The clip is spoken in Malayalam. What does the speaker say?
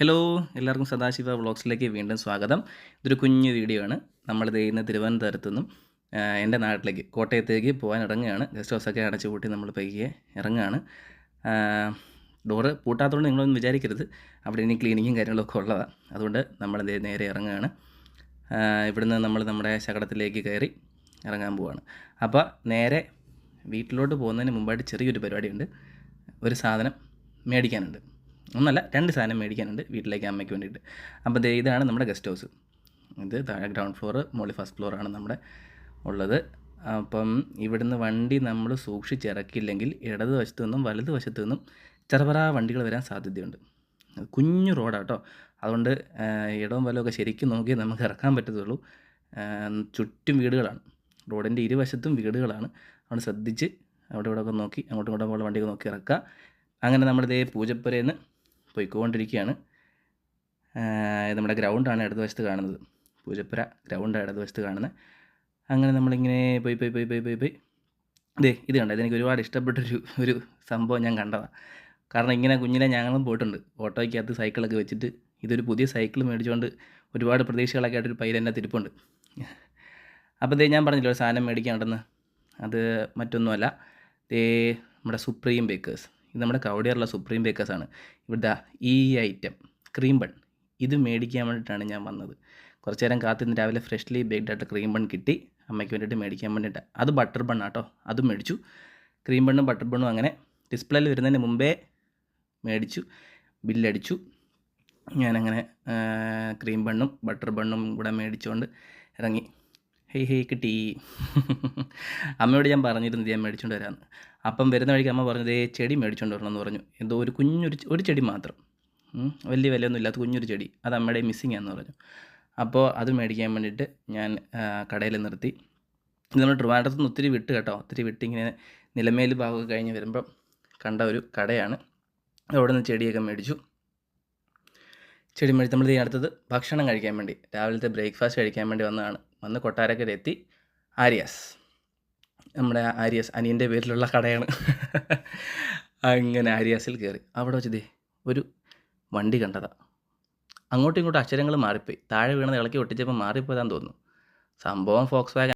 ഹലോ എല്ലാവർക്കും സദാശിവ വ്ളോഗ്സിലേക്ക് വീണ്ടും സ്വാഗതം. ഇതൊരു കുഞ്ഞു വീഡിയോ ആണ്. നമ്മളിത് ഇന്ന് തിരുവനന്തപുരത്തു നിന്നും എന്റെ നാട്ടിലേക്ക് കോട്ടയത്തേക്ക് പോകാൻ ഇറങ്ങുകയാണ്. ഗസ്റ്റ് ഹൗസൊക്കെ അടച്ചു കൂട്ടി നമ്മൾ പയ്യെ ഇറങ്ങുകയാണ്. ഡോറ് പൂട്ടാത്തതുകൊണ്ട് നിങ്ങളൊന്നും വിചാരിക്കരുത്. അവിടെ ഇനി ക്ലീനിങ്ങും കാര്യങ്ങളൊക്കെ ഉള്ളതാണ് അതുകൊണ്ട് നമ്മൾ നേരെ ഇറങ്ങുകയാണ്. ഇവിടുന്ന് നമ്മൾ നമ്മുടെ ശകടത്തിലേക്ക് കയറി ഇറങ്ങാൻ പോവാണ്. അപ്പോൾ നേരെ വീട്ടിലോട്ട് പോകുന്നതിന് മുമ്പായിട്ട് ചെറിയൊരു പരിപാടിയുണ്ട്. ഒരു സാധനം മേടിക്കാനുണ്ട്. ഒന്നല്ല രണ്ട് സാധനം മേടിക്കാനുണ്ട് വീട്ടിലേക്ക് അമ്മയ്ക്ക് വേണ്ടിയിട്ട്. അപ്പോൾ ദേ ഇതാണ് നമ്മുടെ ഗസ്റ്റ് ഹൗസ് ഇത് താഴെ ഗ്രൗണ്ട് ഫ്ലോർ മുകളിൽ ഫസ്റ്റ് ഫ്ലോറാണ് നമ്മുടെ ഉള്ളത്. അപ്പം ഇവിടുന്ന് വണ്ടി നമ്മൾ സൂക്ഷിച്ചിറക്കില്ലെങ്കിൽ ഇടത് വശത്തു നിന്നും വലത് വശത്തു നിന്നും ചെറുപറ വണ്ടികൾ വരാൻ സാധ്യതയുണ്ട്. കുഞ്ഞു റോഡാണ് കേട്ടോ അതുകൊണ്ട് ഇടവും വലമൊക്കെ ശരിക്കും നോക്കി നമുക്ക് ഇറക്കാൻ പറ്റത്തുള്ളൂ. ചുറ്റും വീടുകളാണ്. റോഡിന്റെ ഇരുവശത്തും വീടുകളാണ്. അതുകൊണ്ട് ശ്രദ്ധിച്ച് അവിടെ ഇവിടെ ഒക്കെ നോക്കി അങ്ങോട്ടും ഇങ്ങോട്ടും ഉള്ള വണ്ടിയൊക്കെ നോക്കി ഇറക്കുക. അങ്ങനെ നമ്മുടെ ദേ പൂജപ്പുരയിൽ നിന്ന് പോയിക്കൊണ്ടിരിക്കുകയാണ്. നമ്മുടെ ഗ്രൗണ്ടാണ് ഇടതുവശത്ത് കാണുന്നത്. പൂജപ്പുര ഗ്രൗണ്ടാണ് ഇടതുവശത്ത് കാണുന്നത്. അങ്ങനെ നമ്മളിങ്ങനെ പോയി പോയി പോയി പോയി പോയി പോയി. ഇതേ ഇത് കണ്ട? ഇതെനിക്ക് ഒരുപാട് ഇഷ്ടപ്പെട്ടൊരു ഒരു സംഭവം ഞാൻ കണ്ടതാണ് കാരണം ഇങ്ങനെ കുഞ്ഞിനെ ഞങ്ങളും പോയിട്ടുണ്ട്. ഓട്ടോയ്ക്കകത്ത് സൈക്കിളൊക്കെ വെച്ചിട്ട് ഇതൊരു പുതിയ സൈക്കിൾ മേടിച്ചുകൊണ്ട് ഒരുപാട് പ്രതീക്ഷകളൊക്കെ ആയിട്ടൊരു പയ്യൻ എന്നെ തിരിപ്പുണ്ട്. അപ്പോൾ ദേ ഞാൻ പറഞ്ഞില്ല ഒരു സാധനം മേടിക്കാനുണ്ടെന്ന് അത് മറ്റൊന്നുമല്ല. ദേ നമ്മുടെ സുപ്രീം ബേക്കേഴ്സ്. ഇത് നമ്മുടെ കവടിയാറുള്ള സുപ്രീം ബേക്കേഴ്സ് ആണ്. ഇവിടെ ഈ ഐറ്റം ക്രീം ബൺ ഇത് മേടിക്കാൻ വേണ്ടിയിട്ടാണ് ഞാൻ വന്നത്. കുറച്ച് നേരം കാത്തിന്ന് രാവിലെ ഫ്രഷ്ലി ബേക്ക്ഡ് ആയിട്ട് ക്രീം ബൺ കിട്ടി. അമ്മയ്ക്ക് വേണ്ടിയിട്ട് മേടിക്കാൻ വേണ്ടിയിട്ട്. അത് ബട്ടർ ബൺ ആട്ടോ. അതും മേടിച്ചു. ക്രീം ബണ്ണും ബട്ടർ ബണ്ണും അങ്ങനെ ഡിസ്പ്ലേയിൽ വരുന്നതിന് മുമ്പേ മേടിച്ചു. ബില്ലടിച്ചു ഞാനങ്ങനെ ക്രീം ബണ്ണും ബട്ടർ ബണ്ണും കൂടെ മേടിച്ചുകൊണ്ട് ഇറങ്ങി. ഹേയ് ഹേയ് കിട്ടി. അമ്മയോട് ഞാൻ പറഞ്ഞിരുന്നത് ഞാൻ മേടിച്ചുകൊണ്ട് വരാമെന്ന് അപ്പം വരുന്ന വഴിക്ക് അമ്മ പറഞ്ഞത് "ഏ, ചെടി മേടിച്ചുകൊണ്ട് വരണം എന്ന് പറഞ്ഞു. എന്തോ ഒരു കുഞ്ഞൊരു ഒരു ചെടി മാത്രം. വലിയ വിലയൊന്നും ഇല്ലാത്ത കുഞ്ഞൊരു ചെടി. അത് അമ്മയുടെ മിസ്സിങ് ആണെന്ന് പറഞ്ഞു. അപ്പോൾ അത് മേടിക്കാൻ വേണ്ടിയിട്ട് ഞാൻ കടയിൽ നിർത്തി. ഇത് നമ്മൾ ട്രിവാൻഡ്രത്ത് നിന്ന് ഒത്തിരി വിട്ട് കേട്ടോ. ഒത്തിരി വിട്ട് ഇങ്ങനെ നിലമേൽ ഭാഗമൊക്കെ കഴിഞ്ഞ് വരുമ്പം കണ്ട ഒരു കടയാണ്. അവിടെ നിന്ന് ചെടിയൊക്കെ മേടിച്ചു. ചെടി മേടിച്ച് നമ്മൾ അടുത്തത് ഭക്ഷണം കഴിക്കാൻ വേണ്ടി രാവിലത്തെ ബ്രേക്ക്ഫാസ്റ്റ് കഴിക്കാൻ വേണ്ടി വന്നതാണ്. വന്ന് കൊട്ടാരക്കര എത്തി ആര്യാസ്. നമ്മുടെ ആര്യാസ് അനിയന്റെ പേരിലുള്ള കടയാണ്. അങ്ങനെ ആര്യാസിൽ കയറി. അവിടെ വെച്ചതേ ഒരു വണ്ടി കണ്ടതാ. അങ്ങോട്ടും ഇങ്ങോട്ടും അക്ഷരങ്ങൾ മാറിപ്പോയി. താഴെ വീണത് ഇളക്കി ഒട്ടിച്ചപ്പോൾ മാറിപ്പോയതാന്ന് തോന്നുന്നു. സംഭവം ഫോക്സ് വാഗൻ